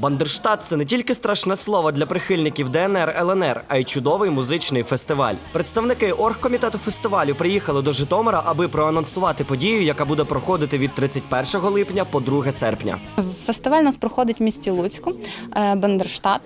Бандерштат це не тільки страшне слово для прихильників ДНР ЛНР, а й чудовий музичний фестиваль. Представники оргкомітету фестивалю приїхали до Житомира, аби проанонсувати подію, яка буде проходити від 31 липня по 2 серпня. Фестиваль у нас проходить в місті Луцьку, е, Бандерштат.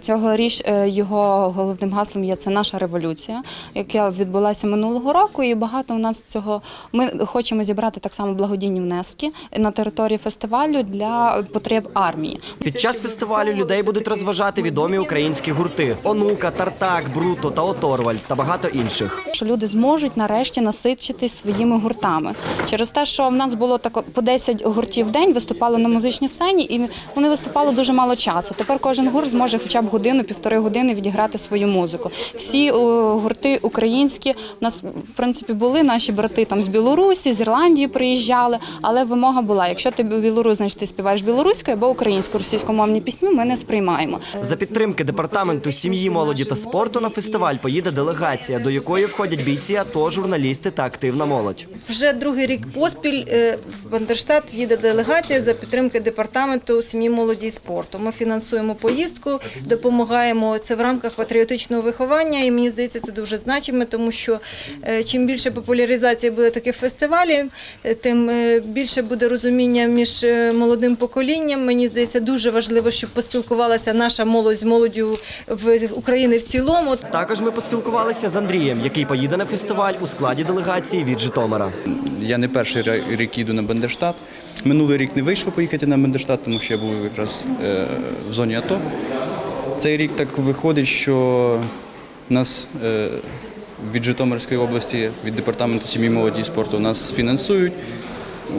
Цього річ е, його головним гаслом є це наша революція, яка відбулася минулого року. І багато у нас цього ми хочемо зібрати так само благодійні внески на території фестивалю для потреб армії. Під час фестивалю людей будуть розважати відомі українські гурти: Онука, Тартак, Бруто та Оторваль та багато інших. що люди зможуть нарешті насичитись своїми гуртами. Через те, що в нас було так по 10 гуртів в день, виступали на музичній сцені, і вони виступали дуже мало часу. Тепер кожен гурт зможе хоча б годину, півтори години відіграти свою музику. Всі гурти українські у нас в принципі були наші брати там з Білорусі, з Ірландії приїжджали, але вимога була: якщо ти білорус, значить ти співаєш білоруською або українською, російськомовні пісні, ми не сприймаємо. За підтримки департаменту сім'ї, молоді та спорту на фестиваль поїде делегація, до якої входять бійці АТО, журналісти та активна молодь. Вже другий рік поспіль е, в Бандерштат їде делегація за підтримки департаменту сім'ї, молоді і спорту. Ми фінансуємо поїздку, допомагаємо це в рамках патріотичного виховання. І мені здається, це дуже значимо, тому що е, чим більше популяризації буде таких фестивалів, е, тим е, більше буде розуміння між молодим поколінням. Мені здається, дуже важливо, щоб поспілкувалася наша молодь з молоддю в України в цілому. Також ми поспілкувалися з Андрієм, який поїде на фестиваль у складі делегації від Житомира. Я не перший рік їду на Бендерштат. Минулий рік не вийшло поїхати на Бендерштат, тому що я був якраз в зоні АТО. Цей рік так виходить, що нас е, від Житомирської області, від департаменту сім'ї, молоді і спорту нас фінансують,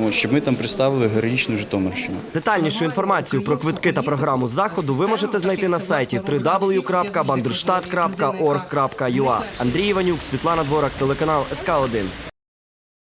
щоб ми там представили героїчну Житомирщину. Детальнішу інформацію про квитки та програму заходу ви можете знайти на сайті www.banderstadt.org.ua. Андрій Іванюк, Світлана Дворак, телеканал СК 1